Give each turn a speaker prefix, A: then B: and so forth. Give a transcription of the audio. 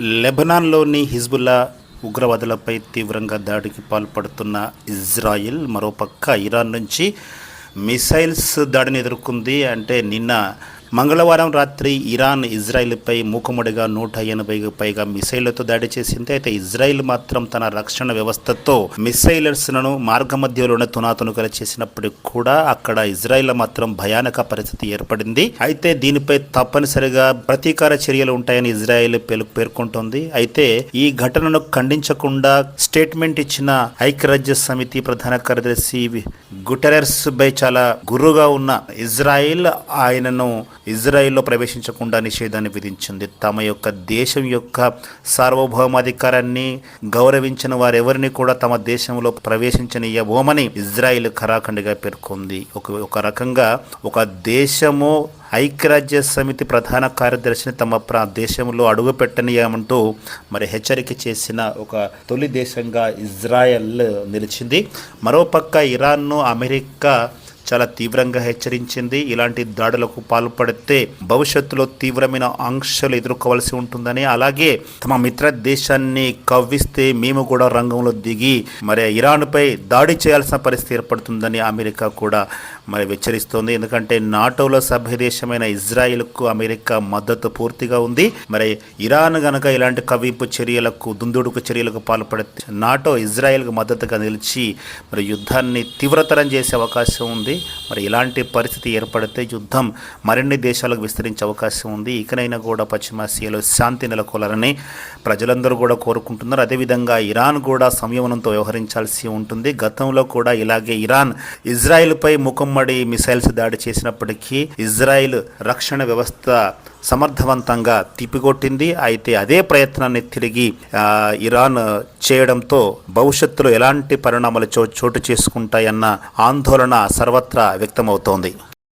A: లెబనాన్లోని Hezbollah ఉగ్రవాదులపై తీవ్రంగా దాడికి పాల్పడుతున్న ఇజ్రాయిల్ మరోపక్క ఇరాన్ నుంచి మిసైల్స్ దాడిని ఎదుర్కొంది. అంటే నిన్న మంగళవారం రాత్రి ఇరాన్ ఇజ్రాయిల్పై మూకుముడిగా నూట ఎనభైకి పైగా మిసైళ్ళతో దాడి చేసింది. అయితే ఇజ్రాయిల్ మాత్రం తన రక్షణ వ్యవస్థతో మిసైలర్స్లను మార్గమధ్యలోనే తునాతునుకలు చేసినప్పటికి కూడా అక్కడ ఇజ్రాయిల్ మాత్రం భయానక పరిస్థితి ఏర్పడింది. అయితే దీనిపై తప్పనిసరిగా ప్రతీకార చర్యలు ఉంటాయని ఇజ్రాయెల్ పేర్కొంటోంది. అయితే ఈ ఘటనను ఖండించకుండా స్టేట్మెంట్ ఇచ్చిన ఐక్యరాజ్య సమితి ప్రధాన కార్యదర్శి గుటెరస్ బై చాలా గురుగా ఉన్న ఇజ్రాయిల్ ఆయనను ఇజ్రాయిల్లో ప్రవేశించకుండా నిషేధాన్ని విధించింది. తమ యొక్క దేశం యొక్క సార్వభౌమాధికారాన్ని గౌరవించిన వారెవరిని కూడా తమ దేశంలో ప్రవేశించనియబోమని ఇజ్రాయిల్ ఖరాఖండిగా పేర్కొంది. ఒక ఒక రకంగా ఒక దేశము ఐక్యరాజ్య సమితి ప్రధాన కార్యదర్శిని తమ ప్రా దేశంలో అడుగుపెట్టనీయమంటూ మరి హెచ్చరిక చేసిన ఒక తొలి దేశంగా ఇజ్రాయెల్ నిలిచింది. మరోపక్క ఇరాన్ను అమెరికా చాలా తీవ్రంగా హెచ్చరించింది. ఇలాంటి దాడులకు పాల్పడితే భవిష్యత్తులో తీవ్రమైన ఆంక్షలు ఎదుర్కోవాల్సి ఉంటుందని అలాగే తమ మిత్ర దేశాన్ని కవ్విస్తే మేము కూడా రంగంలో దిగి మరి ఇరాన్పై దాడి చేయాల్సిన పరిస్థితి ఏర్పడుతుందని అమెరికా కూడా మరి హెచ్చరిస్తోంది ఎందుకంటే నాటోలో సభ్య దేశమైన ఇజ్రాయిల్కు అమెరికా మద్దతు పూర్తిగా ఉంది. మరి ఇరాన్ గనక ఇలాంటి కవింపు చర్యలకు దుందుడుకు చర్యలకు పాల్పడితే నాటో ఇజ్రాయిల్కు మద్దతుగా నిలిచి మరి యుద్ధాన్ని తీవ్రతరం చేసే అవకాశం ఉంది. మరి ఇలాంటి పరిస్థితి ఏర్పడితే యుద్ధం మరిన్ని దేశాలకు విస్తరించే అవకాశం ఉంది. ఇకనైనా కూడా పశ్చిమాసియాలో శాంతి నెలకొలాలని ప్రజలందరూ కూడా కోరుకుంటున్నారు. అదేవిధంగా ఇరాన్ కూడా సంయమనంతో వ్యవహరించాల్సి ఉంటుంది. గతంలో కూడా ఇలాగే ఇరాన్ ఇజ్రాయెల్పై ముఖమ్మడి మిసైల్స్ దాడి చేసినప్పటికీ ఇజ్రాయెల్ రక్షణ వ్యవస్థ సమర్థవంతంగా తిప్పికొట్టింది అయితే అదే ప్రయత్నాన్ని తిరిగి ఇరాన్ చేయడంతో భవిష్యత్తులో ఎలాంటి పరిణామాలు చో చోటు చేసుకుంటాయన్న ఆందోళన సర్వత్రా వ్యక్తమవుతోంది.